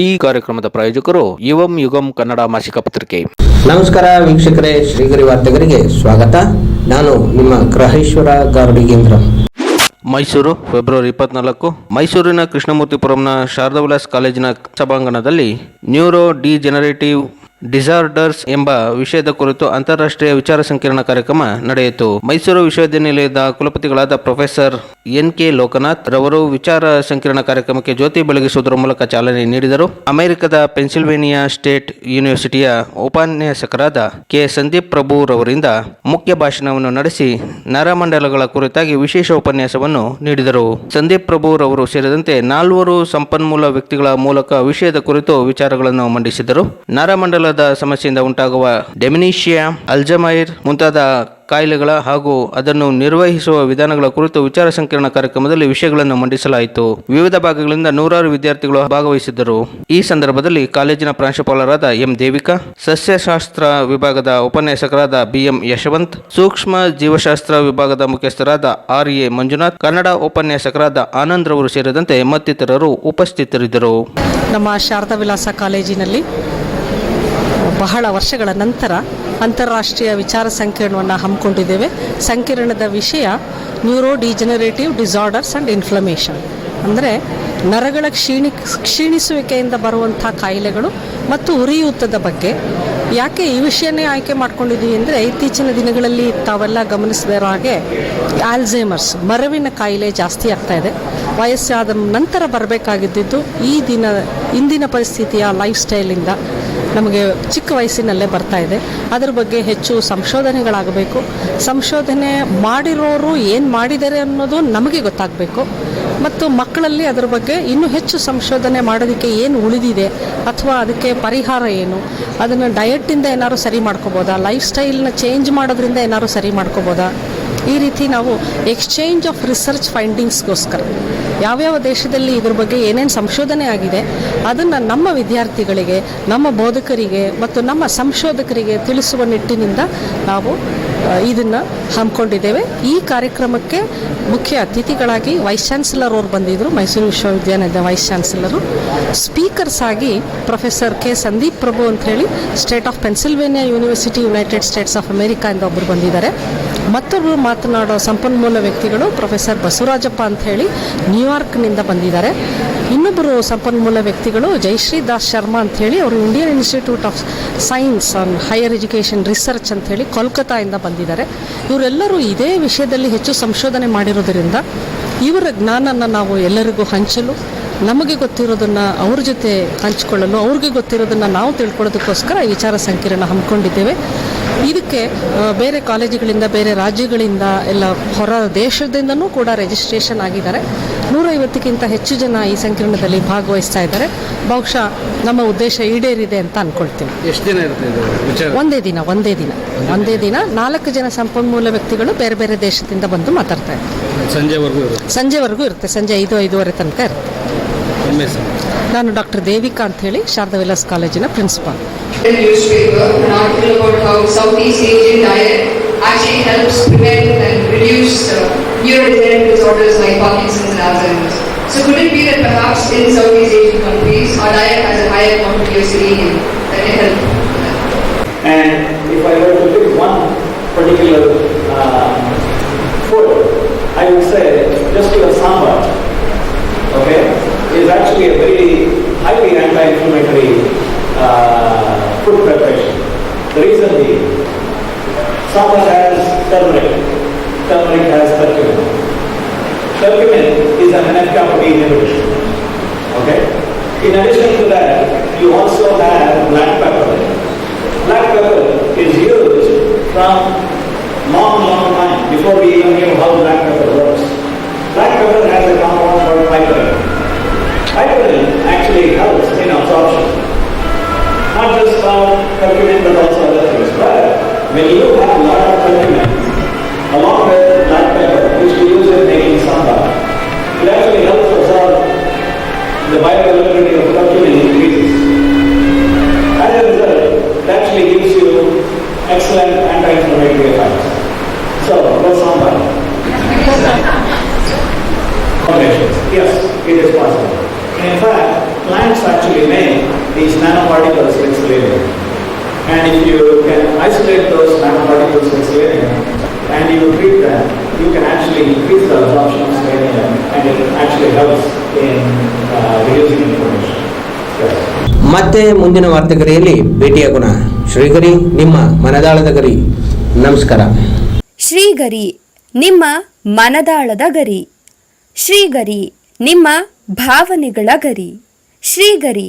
ಈ ಕಾರ್ಯಕ್ರಮದ ಪ್ರಾಯೋಜಕರು ಯುವಂ ಯುಗಂ ಕನ್ನಡ ಮಾಸಿಕ ಪತ್ರಿಕೆ. ನಮಸ್ಕಾರ ವೀಕ್ಷಕರೇ ಶ್ರೀಗರಿ ವಾರ್ತೆಗರಿಗೆ ಸ್ವಾಗತ. ನಾನು ನಿಮ್ಮ ಗ್ರಹೇಶ್ವರ ಗಾರ್ಡಿಗೇಂದ್ರ ಮೈಸೂರು ಫೆಬ್ರವರಿ ಇಪ್ಪತ್ನಾಲ್ಕು. ಮೈಸೂರಿನ ಕೃಷ್ಣಮೂರ್ತಿಪುರಂನ ಶಾರದಾ ವಿಲಾಸ್ ಕಾಲೇಜಿನ ಸಭಾಂಗಣದಲ್ಲಿ ನ್ಯೂರೋ ಡಿಜೆನರೇಟಿವ್ ಡಿಸಾರ್ಡರ್ಸ್ ಎಂಬ ವಿಷಯದ ಕುರಿತು ಅಂತಾರಾಷ್ಟ್ರೀಯ ವಿಚಾರ ಸಂಕಿರಣ ಕಾರ್ಯಕ್ರಮ ನಡೆಯಿತು. ಮೈಸೂರು ವಿಶ್ವವಿದ್ಯಾನಿಲಯದ ಕುಲಪತಿಗಳಾದ ಪ್ರೊಫೆಸರ್ ಎನ್ ಕೆ ಲೋಕನಾಥ್ ರವರು ವಿಚಾರ ಸಂಕಿರಣ ಕಾರ್ಯಕ್ರಮಕ್ಕೆ ಜ್ಯೋತಿ ಬೆಳಗಿಸುವುದರ ಮೂಲಕ ಚಾಲನೆ ನೀಡಿದರು. ಅಮೆರಿಕದ ಪೆನ್ಸಿಲ್ವೇನಿಯಾ ಸ್ಟೇಟ್ ಯೂನಿವರ್ಸಿಟಿಯ ಉಪನ್ಯಾಸಕರಾದ ಕೆ ಸಂದೀಪ್ ಪ್ರಭು ರವರಿಂದ ಮುಖ್ಯ ಭಾಷಣವನ್ನು ನಡೆಸಿ ನರಮಂಡಲಗಳ ಕುರಿತಾಗಿ ವಿಶೇಷ ಉಪನ್ಯಾಸವನ್ನು ನೀಡಿದರು. ಸಂದೀಪ್ ಪ್ರಭು ರವರು ಸೇರಿದಂತೆ ನಾಲ್ವರು ಸಂಪನ್ಮೂಲ ವ್ಯಕ್ತಿಗಳ ಮೂಲಕ ವಿಷಯದ ಕುರಿತು ವಿಚಾರಗಳನ್ನು ಮಂಡಿಸಿದರು. ನರಮಂಡಲದ ಸಮಸ್ಯೆಯಿಂದ ಉಂಟಾಗುವ ಡೆಮಿನಿಷಿಯಾ, ಅಲ್ಜಮೈರ್ ಮುಂತಾದ ಕಾಯಿಲೆಗಳ ಹಾಗೂ ಅದನ್ನು ನಿರ್ವಹಿಸುವ ವಿಧಾನಗಳ ಕುರಿತು ವಿಚಾರ ಸಂಕಿರಣ ಕಾರ್ಯಕ್ರಮದಲ್ಲಿ ವಿಷಯಗಳನ್ನು ಮಂಡಿಸಲಾಯಿತು. ವಿವಿಧ ಭಾಗಗಳಿಂದ ನೂರಾರು ವಿದ್ಯಾರ್ಥಿಗಳು ಭಾಗವಹಿಸಿದ್ದರು. ಈ ಸಂದರ್ಭದಲ್ಲಿ ಕಾಲೇಜಿನ ಪ್ರಾಂಶುಪಾಲರಾದ ಎಂ. ದೇವಿಕಾ, ಸಸ್ಯಶಾಸ್ತ್ರ ವಿಭಾಗದ ಉಪನ್ಯಾಸಕರಾದ ಬಿಎಂ ಯಶವಂತ್, ಸೂಕ್ಷ್ಮ ಜೀವಶಾಸ್ತ್ರ ವಿಭಾಗದ ಮುಖ್ಯಸ್ಥರಾದ ಆರ್. ಎ. ಮಂಜುನಾಥ್, ಕನ್ನಡ ಉಪನ್ಯಾಸಕರಾದ ಆನಂದ್ ಸೇರಿದಂತೆ ಮತ್ತಿತರರು ಉಪಸ್ಥಿತರಿದ್ದರು. ನಮ್ಮ ಶಾರದಾ ವಿಲಾಸ ಕಾಲೇಜಿನಲ್ಲಿ ಬಹಳ ವರ್ಷಗಳ ನಂತರ ಅಂತಾರಾಷ್ಟ್ರೀಯ ವಿಚಾರ ಸಂಕಿರಣವನ್ನು ಹಮ್ಮಿಕೊಂಡಿದ್ದೇವೆ. ಸಂಕಿರಣದ ವಿಷಯ neuro degenerative disorders and inflammation ಅಂದರೆ ನರಗಳ ಕ್ಷೀಣಿ, ಕ್ಷೀಣಿಸುವಿಕೆಯಿಂದ ಬರುವಂಥ ಕಾಯಿಲೆಗಳು ಮತ್ತು ಉರಿಯೂತದ ಬಗ್ಗೆ. ಯಾಕೆ ಈ ವಿಷಯನೇ ಆಯ್ಕೆ ಮಾಡ್ಕೊಂಡಿದ್ದೀವಿ ಅಂದರೆ ಇತ್ತೀಚಿನ ದಿನಗಳಲ್ಲಿ ತಾವೆಲ್ಲ ಗಮನಿಸಿದಿರೋ ಹಾಗೆ ಆಲ್ಝೇಮರ್ಸ್ ಮರವಿನ ಕಾಯಿಲೆ ಜಾಸ್ತಿ ಆಗ್ತಾ ಇದೆ. ವಯಸ್ಸಾದ ನಂತರ ಬರಬೇಕಾಗಿದ್ದು ಈ ದಿನ, ಇಂದಿನ ಪರಿಸ್ಥಿತಿಯ ಲೈಫ್ ಸ್ಟೈಲಿಂದ ನಮಗೆ ಚಿಕ್ಕ ವಯಸ್ಸಿನಲ್ಲೇ ಬರ್ತಾ ಇದೆ. ಅದರ ಬಗ್ಗೆ ಹೆಚ್ಚು ಸಂಶೋಧನೆಗಳಾಗಬೇಕು. ಸಂಶೋಧನೆ ಮಾಡಿರೋರು ಏನು ಮಾಡಿದ್ದಾರೆ ಅನ್ನೋದು ನಮಗೆ ಗೊತ್ತಾಗಬೇಕು. ಮತ್ತು ಮಕ್ಕಳಲ್ಲಿ ಅದರ ಬಗ್ಗೆ ಇನ್ನೂ ಹೆಚ್ಚು ಸಂಶೋಧನೆ ಮಾಡೋದಕ್ಕೆ ಏನು ಉಳಿದಿದೆ ಅಥವಾ ಅದಕ್ಕೆ ಪರಿಹಾರ ಏನು? ಅದನ್ನು ಡಯಟಿಂದ ಏನಾದ್ರು ಸರಿ ಮಾಡ್ಕೋಬೋದಾ? ಲೈಫ್ ಸ್ಟೈಲ್ನ ಚೇಂಜ್ ಮಾಡೋದ್ರಿಂದ ಏನಾದ್ರು ಸರಿ ಮಾಡ್ಕೋಬೋದಾ? ಈ ರೀತಿ ನಾವು ಎಕ್ಸ್ಚೇಂಜ್ ಆಫ್ ರಿಸರ್ಚ್ ಫೈಂಡಿಂಗ್ಸ್ಗೋಸ್ಕರ ಯಾವ್ಯಾವ ದೇಶದಲ್ಲಿ ಇದ್ರ ಬಗ್ಗೆ ಏನೇನು ಸಂಶೋಧನೆ ಆಗಿದೆ, ಅದನ್ನು ನಮ್ಮ ವಿದ್ಯಾರ್ಥಿಗಳಿಗೆ, ನಮ್ಮ ಬೋಧಕರಿಗೆ ಮತ್ತು ನಮ್ಮ ಸಂಶೋಧಕರಿಗೆ ತಿಳಿಸುವ ನಿಟ್ಟಿನಿಂದ ನಾವು ಇದನ್ನು ಹಮ್ಮಿಕೊಂಡಿದ್ದೇವೆ. ಈ ಕಾರ್ಯಕ್ರಮಕ್ಕೆ ಮುಖ್ಯ ಅತಿಥಿಗಳಾಗಿ ವೈಸ್ ಚಾನ್ಸಲರ್ ಅವರು ಬಂದಿದ್ದರು ಮೈಸೂರು ವಿಶ್ವವಿದ್ಯಾಲಯದ ವೈಸ್ ಚಾನ್ಸಲರು ಸ್ಪೀಕರ್ಸ್ ಆಗಿ ಪ್ರೊಫೆಸರ್ ಕೆ ಸಂದೀಪ್ ಪ್ರಭು ಅಂತ ಹೇಳಿ state of Pennsylvania university United States of America ಇಂದ ಒಬ್ಬರು ಬಂದಿದ್ದಾರೆ. ಮತ್ತೊಬ್ಬರು ಮಾತನಾಡೋ ಸಂಪನ್ಮೂಲ ವ್ಯಕ್ತಿಗಳು ಪ್ರೊಫೆಸರ್ ಬಸವರಾಜಪ್ಪ ಅಂತ ಹೇಳಿ ನ್ಯೂಯಾರ್ಕ್ನಿಂದ ಬಂದಿದ್ದಾರೆ. ಇನ್ನೊಬ್ಬರು ಸಂಪನ್ಮೂಲ ವ್ಯಕ್ತಿಗಳು ಜಯಶ್ರೀ ದಾಸ್ ಶರ್ಮಾ ಅಂತ ಹೇಳಿ, ಅವರು Indian institute of science and higher education research ಅಂತ ಹೇಳಿ ಕೋಲ್ಕತ್ತಾಯಿಂದ ಬಂದಿದ್ದಾರೆ. ಇವರೆಲ್ಲರೂ ಇದೇ ವಿಷಯದಲ್ಲಿ ಹೆಚ್ಚು ಸಂಶೋಧನೆ ಮಾಡಿರೋದರಿಂದ ಇವರ ಜ್ಞಾನನ ನಾವು ಎಲ್ಲರಿಗೂ ಹಂಚಲು, ನಮಗೆ ಗೊತ್ತಿರೋದನ್ನು ಅವ್ರ ಜೊತೆ ಹಂಚಿಕೊಳ್ಳಲು, ಅವ್ರಿಗೆ ಗೊತ್ತಿರೋದನ್ನು ನಾವು ತಿಳ್ಕೊಳ್ಳೋದಕ್ಕೋಸ್ಕರ ವಿಚಾರ ಸಂಕಿರಣ ಹಮ್ಮಿಕೊಂಡಿದ್ದೇವೆ. ಇದಕ್ಕೆ ಬೇರೆ ಕಾಲೇಜುಗಳಿಂದ ಬೇರೆ ರಾಜ್ಯಗಳಿಂದ ಎಲ್ಲ ಹೊರ ದೇಶದಿಂದನೂ ಕೂಡ ರಿಜಿಸ್ಟ್ರೇಷನ್ ಆಗಿದ್ದಾರೆ. ನೂರೈವತ್ತಕ್ಕಿಂತ ಹೆಚ್ಚು ಜನ ಈ ಸಂಕೀರ್ಣದಲ್ಲಿ ಭಾಗವಹಿಸ್ತಾ ಇದ್ದಾರೆ. ಬಹುಶಃ ನಮ್ಮ ಉದ್ದೇಶ ಈಡೇರಿದೆ ಅಂತ ಅನ್ಕೊಳ್ತೀನಿ. ಎಷ್ಟು ದಿನ ಇರುತ್ತೆ ಇದು? ಒಂದೇ ದಿನ ಒಂದೇ ದಿನ. ಒಂದೇ ದಿನ ನಾಲ್ಕು ಜನ ಸಂಪನ್ಮೂಲ ವ್ಯಕ್ತಿಗಳು ಬೇರೆ ಬೇರೆ ದೇಶದಿಂದ ಬಂದು ಮಾತಾಡ್ತಾ ಇದ್ದಾರೆ ಸಂಜೆವರೆಗೂ ಇರುತ್ತೆ. ಸಂಜೆವರೆಗೂ ಇರುತ್ತೆ. ಸಂಜೆ ಐದು ಐದೂವರೆ ತನಕ ಇರುತ್ತೆ. ನಾನು ಡಾಕ್ಟರ್ ದೇವಿಕಾ ಅಂತ ಹೇಳಿ ಶಾರದಾ ವಿಲಾಸ್ ಕಾಲೇಜಿನ principal in the newspaper an article about how Southeast Asian diet actually helps prevent and reduce uh, neurodegenerative disorders like Parkinson's and Alzheimer's. So could it be that perhaps in Southeast Asian countries our diet has a higher quantity of selenium that can help? And if I were to pick one particular uh, food, I would say just your sambar, okay, Being, sambar has turmeric, turmeric has curcumin. Curcumin is an NF-kappa inhibitor, okay? In addition to that, you also have black pepper. Black pepper is used from long, long time before we even knew how black pepper works. Black pepper has a nanoparticles in selenium. And if you can isolate those nanoparticles in selenium and you treat them, you can actually increase the absorption of selenium and it actually helps in uh, reducing inflammation. Yes. ಮತ್ತೆ ಮುಂದಿನ ವಾರ್ತೆಗರಿಯಲ್ಲಿ ಭೇಟಿಯಾಗೋಣ ಶ್ರೀಗರಿ ನಿಮ್ಮ ಮನದಾಳದ ಗರಿ ನಮಸ್ಕಾರ ಶ್ರೀಗರಿ ನಿಮ್ಮ ಮನದಾಳದ ಗರಿ ಶ್ರೀಗರಿ ನಿಮ್ಮ ಭಾವನೆಗಳ ಗರಿ ಶ್ರೀಗರಿ